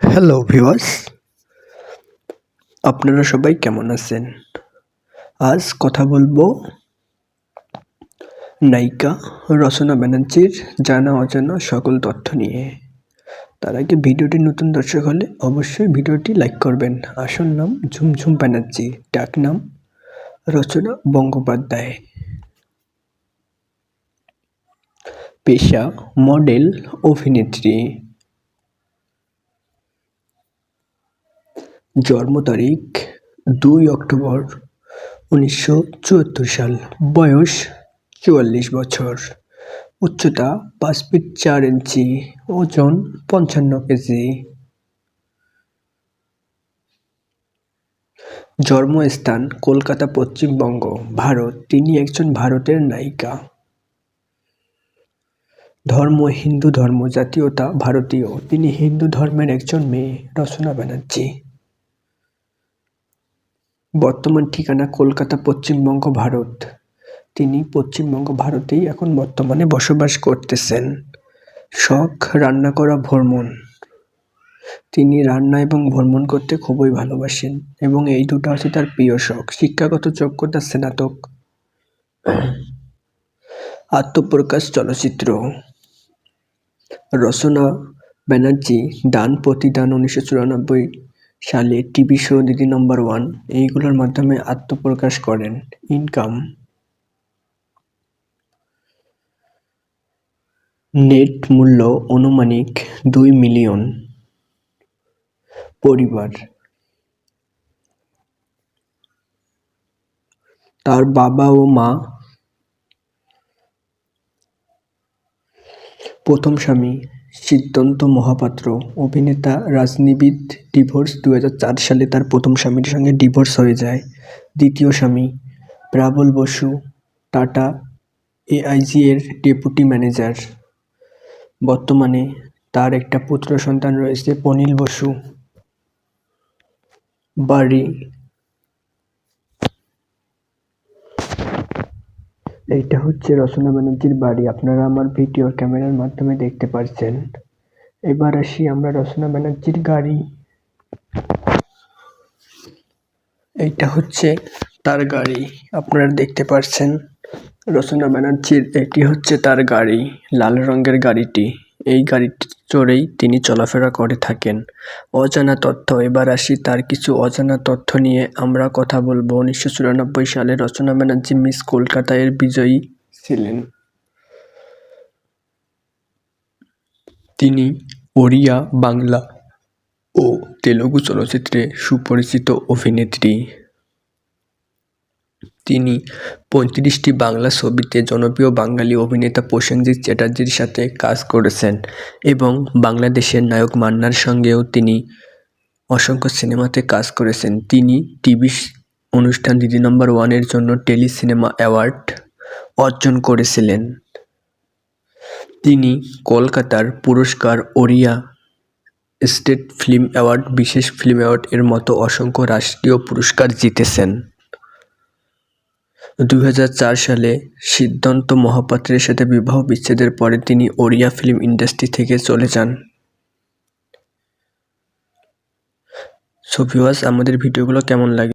Hello viewers আপনারা সবাই কেমন আছেন? আজ কথা বলব নায়িকা রচনা ব্যানার্জির জানা অজানা সকল তথ্য নিয়ে। তার আগে ভিডিওটি নতুন দর্শক হলে অবশ্যই ভিডিওটি লাইক করবেন। আসল নাম ঝুমঝুম ব্যানার্জি, ডাক নাম রচনা বন্দ্যোপাধ্যায়। পেশা, মডেল, অভিনেত্রী। জন্ম তারিখ দুই অক্টোবর উনিশশো চুয়াত্তর সাল। বয়স চুয়াল্লিশ বছর। উচ্চতা পাঁচ ফিট চার ইঞ্চি, ওজন পঞ্চান্ন কেজি। জন্মস্থান কলকাতা, পশ্চিমবঙ্গ। ভারত, তিনি একজন ভারতের নায়িকা। ধর্ম, হিন্দু ধর্ম, জাতীয়তা, ভারতীয়। তিনি হিন্দু ধর্মের একজন মেয়ে, রচনা ব্যানার্জি। বর্তমান ঠিকানা কলকাতা পশ্চিমবঙ্গ ভারত তিনি পশ্চিমবঙ্গ ভারতেই এখন বর্তমানে বসবাস করতেছেন। শখ, রান্না করা, ভ্রমণ। তিনি রান্না এবং ভ্রমণ করতে খুবই ভালোবাসেন এবং এই দুটো হচ্ছে তার প্রিয় শখ, শিক্ষাগত যোগ্যতা, স্নাতক। আত্মপ্রকাশ চলচ্চিত্র। রচনা ব্যানার্জি, দান প্রতিদান উনিশশো চুরানব্বই। সালে টিভি শো দিদি নম্বর ওয়ান এইগুলোর মাধ্যমে আত্মপ্রকাশ করেন ইনকাম নেট মূল্য অনুমানিক দুই মিলিয়ন পরিবার। তার বাবা ও মা। প্রথম স্বামী। সিদ্ধান্ত মহাপাত্র, অভিনেতা রাজনীবিদ ডিভোর্স দু হাজার চার সালে তার প্রথম স্বামীর সঙ্গে ডিভোর্স হয়ে যায়। দ্বিতীয় স্বামী প্রাবল বসু, টাটা এআইজি এর ডেপুটি ম্যানেজার। বর্তমানে তার একটা পুত্র সন্তান রয়েছে পনিল বসু। বাড়ি এইটা হচ্ছে রচনা ব্যানার্জির বাড়ি। আপনারা আমার ভিডিও ক্যামেরার মাধ্যমে দেখতে পারছেন। এবার আসি আমরা রচনা ব্যানার্জির গাড়ি। এইটা হচ্ছে তার গাড়ি। আপনারা দেখতে পারছেন রচনা ব্যানার্জির, এটি হচ্ছে তার গাড়ি, লাল রঙের গাড়িটি। এই গাড়িটি চড়েই তিনি চলাফেরা করে থাকেন। অজানা তথ্য, এবার আসি তার কিছু অজানা তথ্য নিয়ে। আমরা কথা বলব উনিশশো চুরানব্বই সালে রচনা ব্যানার্জি মিস কলকাতা এর বিজয়ী ছিলেন। তিনি ওড়িয়া, বাংলা ও তেলুগু চলচ্চিত্রে সুপরিচিত অভিনেত্রী। তিনি পঁয়ত্রিশটি বাংলা ছবিতে জনপ্রিয় বাঙালি অভিনেতা প্রসেনজিৎ চ্যাটার্জির সাথে কাজ করেছেন এবং বাংলাদেশের নায়ক মান্নার সঙ্গেও তিনি অসংখ্য সিনেমাতে কাজ করেছেন। তিনি টিভি অনুষ্ঠান দিদি নম্বর ওয়ানের জন্য টেলি সিনেমা অ্যাওয়ার্ড অর্জন করেছিলেন। তিনি কলকাতার পুরস্কার ওড়িয়া স্টেট ফিল্ম অ্যাওয়ার্ড, বিশেষ ফিল্ম অ্যাওয়ার্ড এর মতো অসংখ্য রাষ্ট্রীয় পুরস্কার জিতেছেন। দু হাজার চার সালে সিদ্ধান্ত মহাপাত্রের সাথে বিবাহ বিচ্ছেদের পরে তিনি ওড়িয়া ফিল্ম ইন্ডাস্ট্রি থেকে চলে যান। সো ভিউয়ার্স, আমাদের ভিডিওগুলো কেমন লাগে?